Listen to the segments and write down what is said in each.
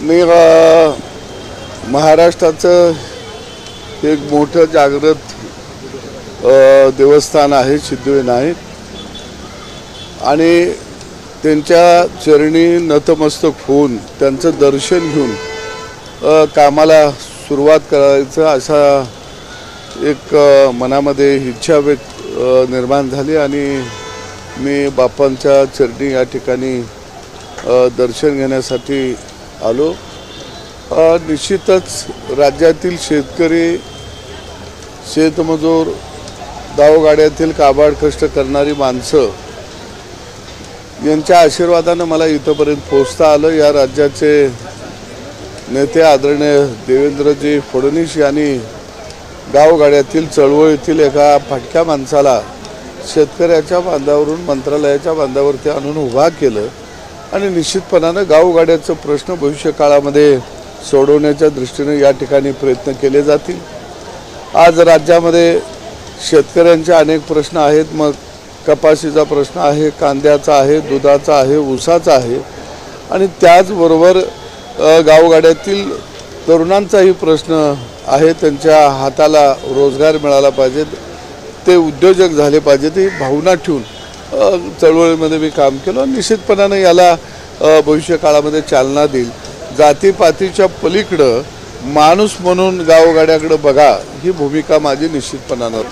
मी महाराष्ट्राचं एक मोठं जागृत देवस्थान आहे सिद्धिविनायक. आणि त्यांच्या चरणी नतमस्तक होऊन त्यांचं दर्शन घेऊन कामाला सुरुवात करायचं असा एक मनामध्ये इच्छा व्यक्त निर्माण झाली आणि मी बापांच्या चरणी या ठिकाणी दर्शन घेण्यासाठी आलो. निश्चितच राज्यातील शेतकरी शेतमजूर गावगाड्यातील काबाड कष्ट करणारी माणसं यांच्या आशीर्वादानं मला इथंपर्यंत पोचता आलं. या राज्याचे नेते आदरणीय देवेंद्रजी फडणवीस यांनी गावगाड्यातील चळवळीतील एका फाटक्या माणसाला शेतकऱ्याच्या बांधावरून मंत्रालयाच्या बांधावरती आणून उभा केलं. आणि निश्चितपणानं गावगाड्याचं प्रश्न भविष्य काळामध्ये सोडवण्याच्या दृष्टीने या ठिकाणी प्रयत्न केले जातील. आज राज्यामध्ये शेतकऱ्यांचे अनेक प्रश्न आहेत. मग कपाशीचा प्रश्न आहे कांद्याचा आहे दुधाचा आहे ऊसाचा आहे. आणि त्याचबरोबर गावगाड्यातील तरुणांचाही प्रश्न आहे. त्यांच्या हाताला रोजगार मिळाला पाहिजेत ते उद्योजक झाले पाहिजेत. ही भावना ठेवून चळवळीमध्ये मी काम केलं. आणि निश्चितपणानं याला भविष्यकाळामध्ये भविष्य काळामध्ये चालना देईल. जातीपातीच्या पलीकडं माणूस म्हणून गावगाड्याकडं बघा ही भूमिका माझी निश्चितपणानं.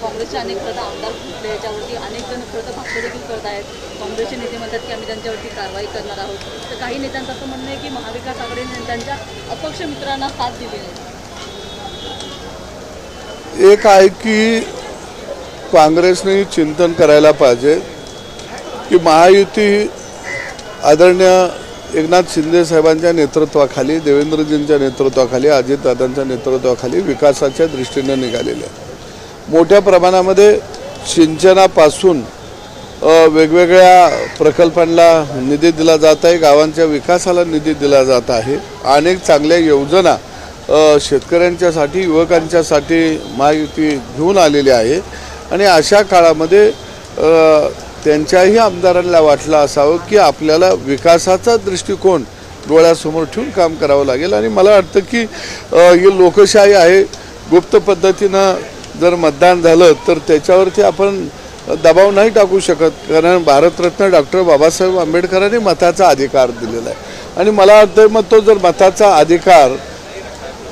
काँग्रेसचे अनेक आमदार फुटले याच्यावरती अनेक जण भाष्य देखील करत आहेत. काँग्रेसचे नेते म्हणतात की आम्ही त्यांच्यावरती कारवाई करणार आहोत. तर काही नेत्यांचं असं म्हणणं आहे की महाविकास आघाडीने त्यांच्या अपक्ष मित्रांना साथ दिली आहे. एक आहे की काँग्रेसने चिंतन करायला पाहिजे की महायुती आदरणीय एकनाथ शिंदे साहेबांच्या नेतृत्वाखाली देवेंद्रजींच्या नेतृत्वाखाली अजितदादांच्या नेतृत्वाखाली विकासाच्या दृष्टीने निघालेली आहे. मोठ्या प्रमाणामध्ये सिंचनापासून वेगवेगळ्या प्रकल्पांना निधी दिला जात आहे गावांच्या विकासाला निधी दिला जात आहे. अनेक चांगल्या योजना शेतकऱ्यांच्यासाठी युवकांच्यासाठी महायुती घेऊन आलेली आहे. आणि अशा काळामध्ये त्यांच्याही आमदारांना वाटलं असावं की आपल्याला विकासाचा दृष्टिकोन डोळ्यासमोर ठेवून काम करावं लागेल. आणि मला वाटतं की ही लोकशाही आहे. गुप्त पद्धतीनं जर मतदान झालं तर त्याच्यावरती आपण दबाव नाही टाकू शकत. कारण भारतरत्न डॉक्टर बाबासाहेब आंबेडकरांनी मताचा अधिकार दिलेला आहे. आणि मला वाटतं मग तो जर मताचा अधिकार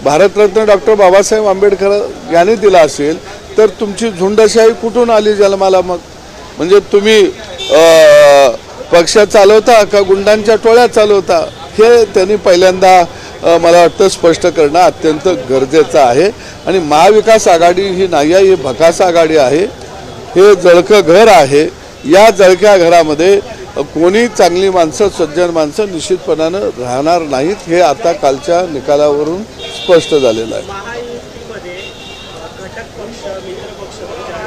भारतरत्न डॉक्टर बाबासाहेब आंबेडकर यांनी दिला असेल तर तुमची झुंडशाही कुठून आली जन्माला मग? म्हणजे तुम्ही पक्ष चालवता का गुंडांच्या टोळ्या चालवता? हे त्यांनी पहिल्यांदा मला वाटतं स्पष्ट करणं अत्यंत गरजेचं आहे. आणि महाविकास आघाडी ही नाही आहे ही भकास आघाडी आहे. हे जळकं घर आहे. या जळक्या घरामध्ये कोणी चांगली माणसं सज्जन माणसं निश्चितपणानं राहणार नाहीत. हे आता कालच्या निकालावरून स्पष्ट झालेलं आहे. महायुतीमध्ये घटक पक्ष मित्र पक्ष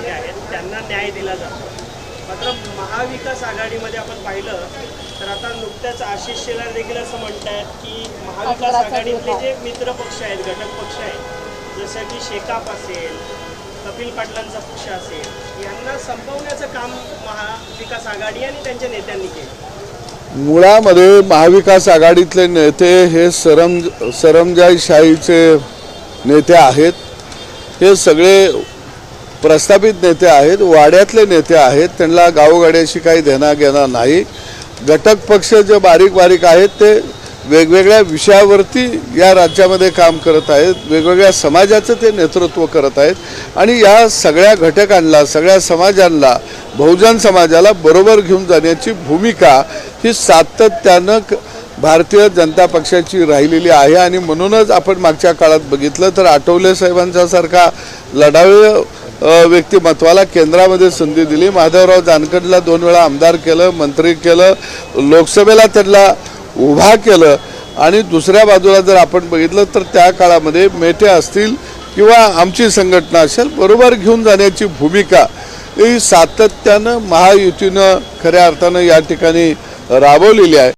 आहेत त्यांना न्याय दिला जातो. मात्र महाविकास आघाडीमध्ये आपण पाहिलं तर आता नुकत्याच आशिष शेलार देखील असं म्हणतायत की महाविकास आघाडीतले जे मित्र पक्ष आहेत घटक पक्ष आहेत जसं की शेकाप असेल कपिल पाटलांचा पक्ष असेल यांना संपवण्याचं काम महाविकास आघाडी आणि त्यांच्या नेत्यांनी केलं. मुळामध्ये महाविकास आघाडीतले नेते हे सरम सरमजाईशाहीचे नेते आहेत. हे सगळे प्रस्थापित नेते आहेत वाड्यातले नेते आहेत. त्यांना गावगाड्याशी काही देणाघेणा नाही. घटक पक्ष जे बारीक बारीक आहेत ते वेगवेगळ्या विषयावरती या राज्यामध्ये काम करत आहेत वेगवेगळ्या समाजाचं ते नेतृत्व करत आहेत आणि या सगळ्या घटकांना सगळ्या समाजांना बहुजन समाजाला बरोबर घेऊन जाण्याची भूमिका ही सातत्यानं भारतीय जनता पक्षाची राहिलेली आहे. आणि म्हणूनच आपण मागच्या काळात बघितलं तर आठवले साहेबांच्यासारखा लढाऊ व्यक्तिमत्वाला केंद्रामध्ये संधी दिली. माधवराव जानकरला दोन वेळा आमदार केलं मंत्री केलं लोकसभेला त्यांना उभा केलं. आणि दुसऱ्या बाजूला जर आपण बघितलं तर त्या काळामध्ये मेटे असतील किंवा आमची संघटना असेल बरोबर घेऊन जाण्याची भूमिका ही सातत्यानं महायुतीनं खऱ्या अर्थानं या ठिकाणी राबवलेली आहे.